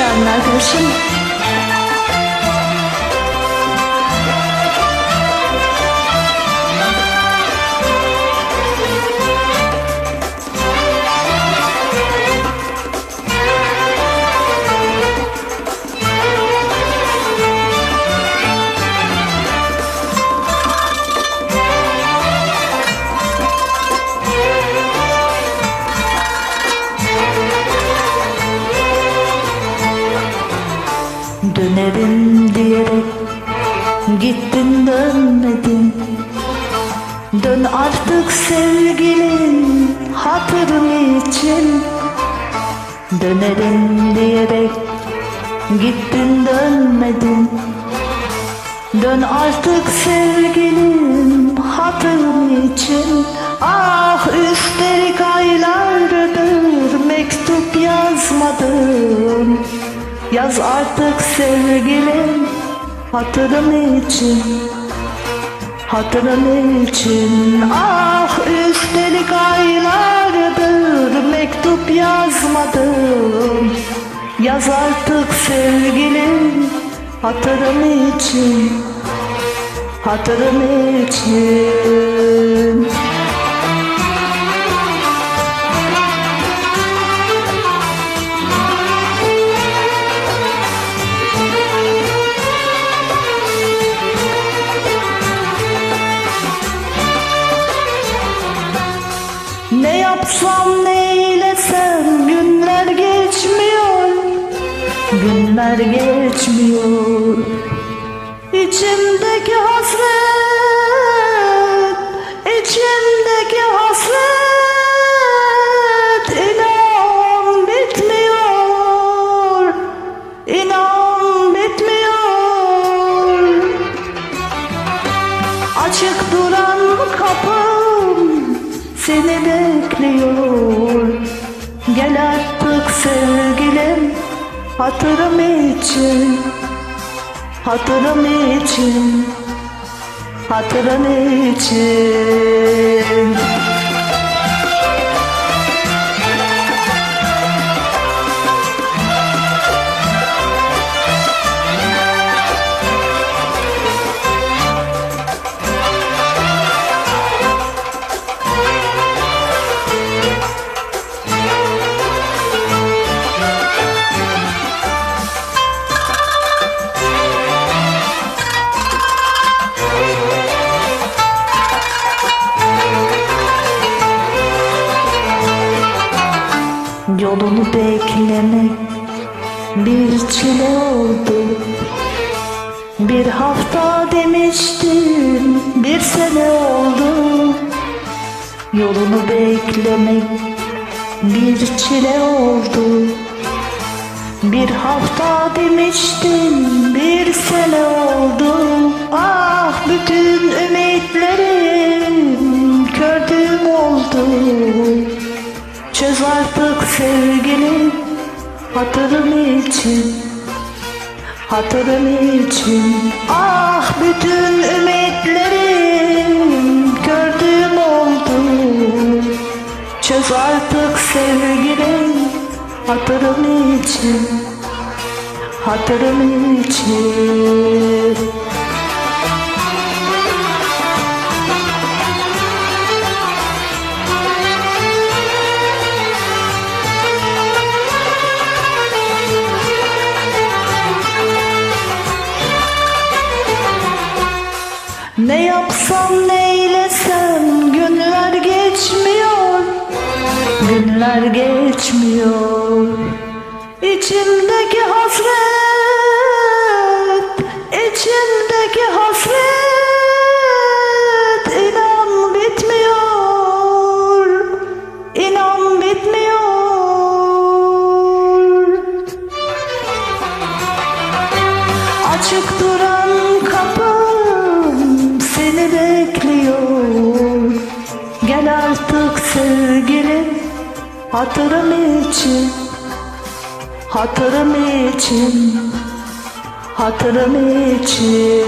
怎能不是 Dönerim diyerek gittin dönmedin Dön artık sevgilin hatırım için. Dönerim diyerek gittin dönmedin Dön artık sevgilim hatırım için. Ah üstelik aylardır mektup yazmadım Yaz artık sevgilim hatırım için Hatırım için. Ah üstelik aylardır mektup yazmadım. Yaz artık sevgilim hatırım için Hatırım için Ne yapsam ne eylesem günler geçmiyor. Günler geçmiyor. İçimdeki hasret içimdeki seni bekliyor. Gel artık sevgilim hatırım için Hatırım için Hatırım için Yolunu beklemek bir çile oldu. Bir hafta demiştin bir sene oldu. Yolunu beklemek bir çile oldu. Bir hafta demiştin bir sene oldu. Ah bütün ümitlerim kördüğüm oldu Çöz artık sevgilim hatırım için Hatırım için. Ah bütün ümitlerim gördüğüm oldu. Çöz artık sevgilim hatırım için Hatırım için Günler geçmiyor. İçimdeki hasret içimdeki hasret inan bitmiyor İnan bitmiyor. Açık duran kapım seni bekliyor. Gel artık sevgilim hatırım için Hatırım için Hatırım için